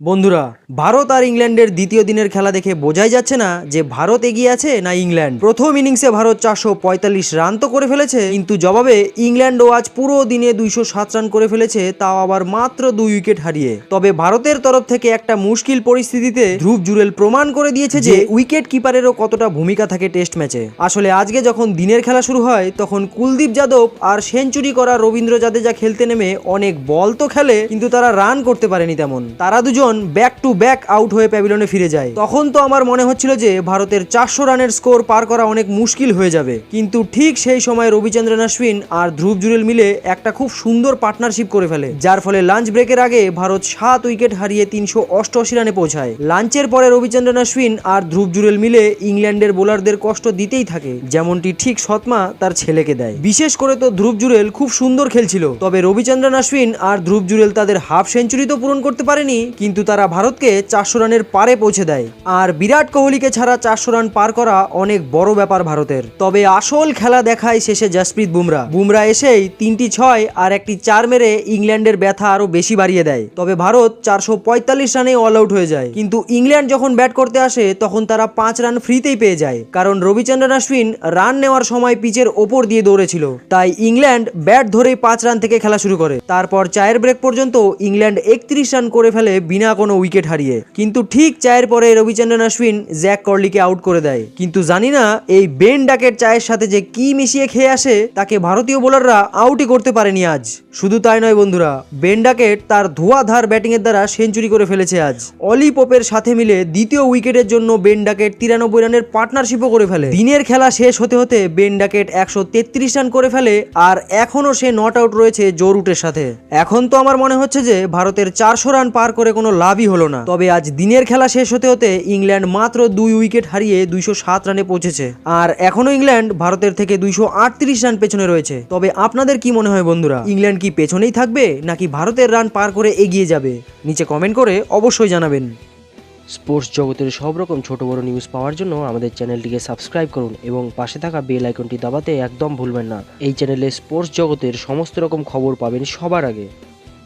বন্ধুরা, ভারত আর ইংল্যান্ডের দ্বিতীয় দিনের খেলা দেখে বোঝাই যাচ্ছে না যে ভারত এগিয়ে আছে না ইংল্যান্ড। প্রথম ইনিংসে ভারত চারশো পঁয়তাল্লিশ রান তো করে ফেলেছে, কিন্তু জবাবে ইংল্যান্ডও আজ পুরো দিনে দুইশো সাত রান করে ফেলেছে, তাও আবার মাত্র দুই উইকেট হারিয়ে। তবে ভারতের তরফ থেকে একটা মুশকিল পরিস্থিতিতে ধ্রুব জুরেল প্রমাণ করে দিয়েছে যে উইকেট কিপারেরও কতটা ভূমিকা থাকে টেস্ট ম্যাচে। আসলে আজকে যখন দিনের খেলা শুরু হয়, তখন কুলদীপ যাদব আর সেঞ্চুরি করা রবীন্দ্র জাদেজা খেলতে নেমে অনেক বল তো খেলে, কিন্তু তারা রান করতে পারেনি তেমন। তারা দুজন ব্যাক টু ব্যাক আউট হয়ে প্যাভিলনে ফিরে যায়, তখন তো আমার মনে হচ্ছিল যে ভারতের চারশো রানের স্কোর পার করা অনেক মুশকিল হয়ে যাবে। কিন্তু ঠিক সেই সময় রবিচন্দ্রন অশ্বিন আর ধ্রুব জুরেল মিলে একটা খুব সুন্দর পার্টনারশিপ করে ফেলে, যার ফলে লাঞ্চ ব্রেকের আগে ভারত সাত উইকেট হারিয়ে তিনশো অষ্টআশি রানে পৌঁছায়। লাঞ্চের পরে রবিচন্দ্রন অশ্বিন আর ধ্রুব জুরেল মিলে ইংল্যান্ডের বোলারদের কষ্ট দিতেই থাকে, যেমনটি ঠিক সৎমা তার ছেলেকে দেয়। বিশেষ করে তো ধ্রুব জুরেল খুব সুন্দর খেলছিল, তবে রবিচন্দ্রন অশ্বিন আর ধ্রুব জুরেল তাদের হাফ সেঞ্চুরি তো পূরণ করতে পারেনি, কিন্তু তারা ভারতকে চারশো রানের পারে পৌঁছে দেয়। আর বিরাট কোহলিকে ছাড়া চারশো রান পার করা অনেক বড় ব্যাপার ভারতের। তবে আসল খেলা দেখায় শেষে জসপ্রীত বুমরা। বুমরা এসেই তিনটি ছয় আর একটি চার মেরে ইংল্যান্ডের ব্যথা আরও বেশি বাড়িয়ে দেয়। তবে ভারত চারশো পঁয়তাল্লিশ রানে অল আউট হয়ে যায়। কিন্তু ইংল্যান্ড যখন ব্যাট করতে আসে, তখন তারা পাঁচ রান ফ্রিতেই পেয়ে যায়। কারণ রবিচন্দ্রন অশ্বিন রান নেওয়ার সময় পিচের ওপর দিয়ে দৌড়েছিল। তাই ইংল্যান্ড ব্যাট ধরেই পাঁচ রান থেকে খেলা শুরু করে। তারপর চায়ের ব্রেক পর্যন্ত ইংল্যান্ড একত্রিশ রান করে ফেলে বিনা কোনো উইকেট হারিয়ে। কিন্তু ঠিক চায়ের পরে রবিচন্দ্রন অশ্বিন জ্যাক কর্লিকে আউট করে দেয়। কিন্তু জানি না এই বেন ডাকের চায়ের সাথে যে কি মিশিয়ে খেয়ে আসে, তাকে ভারতীয় বোলাররা আউটই করতে পারেনি আজ। শুধু তাই নয় বন্ধুরা, বেন ডাকেট তার ধোয়াধার ব্যাটিংয়ের দ্বারা সেঞ্চুরি করে ফেলেছে আজ। অলি পোপের সাথে মিলে দ্বিতীয় উইকেটের জন্য বেন ডাকেট তিরানব্বই রানের পার্টনারশিপও করে ফেলে। দিনের খেলা শেষ হতে হতে বেন ডাকেট একশো তেত্রিশ রান করে ফেলে, আর এখনও সে নট আউট রয়েছে জোরুটের সাথে। এখন তো আমার মনে হচ্ছে যে ভারতের চারশো রান পার করে কোনো লাভই হলো না। তবে আজ দিনের খেলা শেষ হতে হতে ইংল্যান্ড মাত্র দুই উইকেট হারিয়ে দুইশো সাত রানে পৌঁছেছে। আর এখনও ইংল্যান্ড ভারতের থেকে দুইশো আটত্রিশ রান পেছনে রয়েছে। তবে আপনাদের কি মনে হয় বন্ধুরা? ইংল্যান্ড কি পেছনেই থাকবে নাকি ভারতের রান পার করে এগিয়ে যাবে? নিচে কমেন্ট করে অবশ্যই জানাবেন। স্পোর্টস জগতের সব রকম ছোট বড় নিউজ পাওয়ার জন্য আমাদের চ্যানেলটিকে সাবস্ক্রাইব করুন এবং পাশে থাকা বেল আইকনটি দাবাতে একদম ভুলবেন না। এই চ্যানেলে স্পোর্টস জগতের সমস্ত রকম খবর পাবেন সবার আগে।